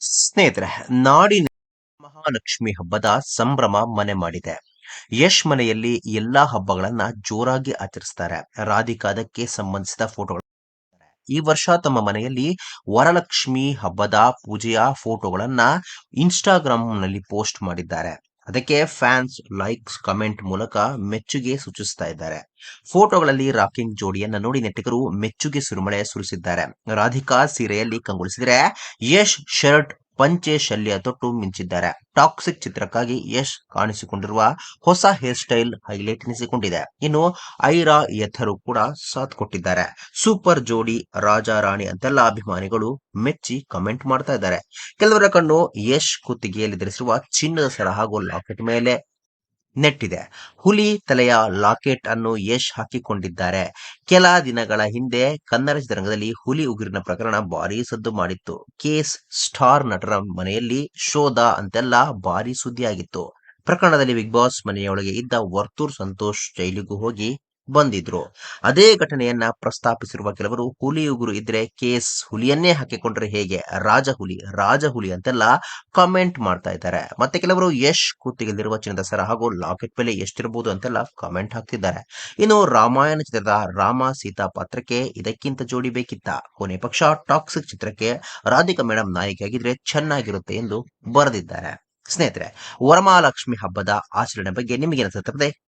ಸ್ನೇಹಿತರೆ ನಾಡಿನ ಮಹಾಲಕ್ಷ್ಮಿ ಹಬ್ಬದ ಸಂಭ್ರಮ ಮನೆ ಮಾಡಿದೆ. ಯಶ್ ಮನೆಯಲ್ಲಿ ಎಲ್ಲಾ ಹಬ್ಬಗಳನ್ನ ಜೋರಾಗಿ ಆಚರಿಸ್ತಾರೆ. ರಾಧಿಕಾದಕ್ಕೆ ಸಂಬಂಧಿಸಿದ ಫೋಟೋಗಳು ಈ ವರ್ಷ ತಮ್ಮ ಮನೆಯಲ್ಲಿ ವರಲಕ್ಷ್ಮಿ ಹಬ್ಬದ ಪೂಜೆಯ ಫೋಟೋಗಳನ್ನ ಇನ್ಸ್ಟಾಗ್ರಾಮ್ನಲ್ಲಿ ಪೋಸ್ಟ್ ಮಾಡಿದ್ದಾರೆ. ಅದಕ್ಕೆ ಫ್ಯಾನ್ಸ್ ಲೈಕ್ಸ್ ಕಮೆಂಟ್ ಮೂಲಕ ಮೆಚ್ಚುಗೆ ಸೂಚಿಸ್ತಾ ಇದ್ದಾರೆ. ಫೋಟೋಗಳಲ್ಲಿ ರಾಕಿಂಗ್ ಜೋಡಿಯನ್ನ ನೋಡಿ ನೆಟ್ಟಿಗರು ಮೆಚ್ಚುಗೆ ಸುರಿಮಳೆ ಸುರಿಸಿದ್ದಾರೆ. ರಾಧಿಕಾ ಸೀರೆಯಲ್ಲಿ ಕಂಗೊಳಿಸಿದರೆ ಯಶ್ ಶರ್ಟ್ ಪಂಚೆ ಶಲ್ಯ ತೊಟ್ಟು ಮಿಂಚಿದ್ದಾರೆ. ಟಾಕ್ಸಿಕ್ ಚಿತ್ರಕ್ಕಾಗಿ ಯಶ್ ಕಾಣಿಸಿಕೊಂಡಿರುವ ಹೊಸ ಹೇರ್ ಸ್ಟೈಲ್ ಹೈಲೈಟ್ ಎನಿಸಿಕೊಂಡಿದೆ. ಇನ್ನು ಐರಾ ಯಥರು ಕೂಡ ಸಾಥ್ ಕೊಟ್ಟಿದ್ದಾರೆ. ಸೂಪರ್ ಜೋಡಿ ರಾಜಾ ರಾಣಿ ಅಂತೆಲ್ಲ ಅಭಿಮಾನಿಗಳು ಮೆಚ್ಚಿ ಕಮೆಂಟ್ ಮಾಡ್ತಾ ಇದ್ದಾರೆ. ಕೆಲವರ ಕಣ್ಣು ಯಶ್ ಕುತ್ತಿಗೆಯಲ್ಲಿ ಧರಿಸಿರುವ ಚಿನ್ನದ ಸರ ಹಾಗೂ ಲಾಕೆಟ್ ಮೇಲೆ. ನೆಟ್ಟಿದೆ. ಹುಲಿ ತಲೆಯ ಲಾಕೆಟ್ ಅನ್ನು ಯಶ್ ಹಾಕಿಕೊಂಡಿದ್ದಾರೆ. ಕೆಲ ದಿನಗಳ ಹಿಂದೆ ಕನ್ನಡ ಚಿತ್ರರಂಗದಲ್ಲಿ ಹುಲಿ ಉಗುರಿನ ಪ್ರಕರಣ ಭಾರಿ ಸದ್ದು ಮಾಡಿತ್ತು. ಕೇಸ್ ಸ್ಟಾರ್ ನಟರ ಮನೆಯಲ್ಲಿ ಶೋಧ ಅಂತೆಲ್ಲ ಭಾರಿ ಸುದ್ದಿಯಾಗಿತ್ತು. ಪ್ರಕರಣದಲ್ಲಿ ಬಿಗ್ ಬಾಸ್ ಮನೆಯೊಳಗೆ ಇದ್ದ ವರ್ತೂರ್ ಸಂತೋಷ್ ಜೈಲಿಗೂ ಹೋಗಿ ಬಂದಿದ್ರು. ಅದೇ ಘಟನೆಯನ್ನ ಪ್ರಸ್ತಾಪಿಸಿರುವ ಕೆಲವರು ಹುಲಿ ಉಗುರು ಇದ್ರೆ ಕೇಸ್ ಹುಲಿಯನ್ನೇ ಹಾಕಿಕೊಂಡ್ರೆ ಹೇಗೆ? ರಾಜ ಹುಲಿ ರಾಜ ಹುಲಿ ಅಂತೆಲ್ಲ ಕಾಮೆಂಟ್ ಮಾಡ್ತಾ ಇದ್ದಾರೆ. ಮತ್ತೆ ಕೆಲವರು, ಯಶ್ ಕೂತಿಗೆಲ್ಲಿರುವ ಚಿನ್ನದ ಸರ ಹಾಗೂ ಲಾಕೆಟ್ ಬೆಲೆ ಎಷ್ಟಿರಬಹುದು ಅಂತೆಲ್ಲ ಕಾಮೆಂಟ್ ಹಾಕ್ತಿದ್ದಾರೆ. ಇನ್ನು ರಾಮಾಯಣ ಚಿತ್ರದ ರಾಮ ಸೀತಾ ಪಾತ್ರಕ್ಕೆ ಇದಕ್ಕಿಂತ ಜೋಡಿ ಬೇಕಿತ್ತ? ಕೊನೆ ಪಕ್ಷ ಟಾಕ್ಸಿಕ್ ಚಿತ್ರಕ್ಕೆ ರಾಧಿಕಾ ಮೇಡಮ್ ನಾಯಕಿಯಾಗಿದ್ರೆ ಚೆನ್ನಾಗಿರುತ್ತೆ ಎಂದು ಬರೆದಿದ್ದಾರೆ. ಸ್ನೇಹಿತರೆ, ವರಮಹಾಲಕ್ಷ್ಮಿ ಹಬ್ಬದ ಆಚರಣೆ ಬಗ್ಗೆ ನಿಮಗೆ ಅನಿಸುತ್ತದೆ